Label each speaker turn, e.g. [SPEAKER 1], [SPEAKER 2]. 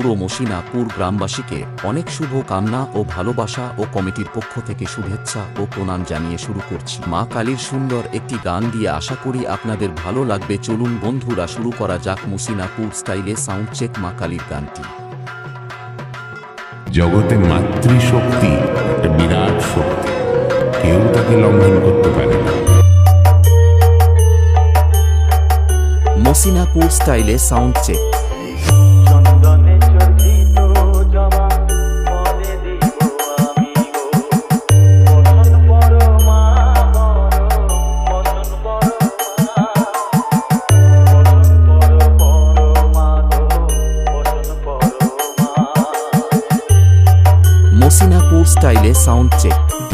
[SPEAKER 1] পুরো মসিনাপুর গ্রামবাসীকে অনেক শুভ কামনা ও ভালোবাসা ও কমিটির পক্ষ থেকে শুভেচ্ছা ও প্রণাম জানিয়ে শুরু করছি। মা কালীর সুন্দর একটি গান দিয়ে আশা করি আপনাদের ভালো লাগবে। চলুন বন্ধুরা শুরু করা যাক মুসিনাপুর স্টাইলে সাউন্ড চেক মা কালীর গানটি।
[SPEAKER 2] জগতে মাতৃশক্তি একটা বিরাট শক্তি। কেউ তাকে লঙ্ঘন করতে পারে না।
[SPEAKER 1] মসিনাপুর স্টাইলে সাউন্ড চেক
[SPEAKER 3] মা
[SPEAKER 1] মসিনাপুর স্টাইলে সাউন্ড চেক।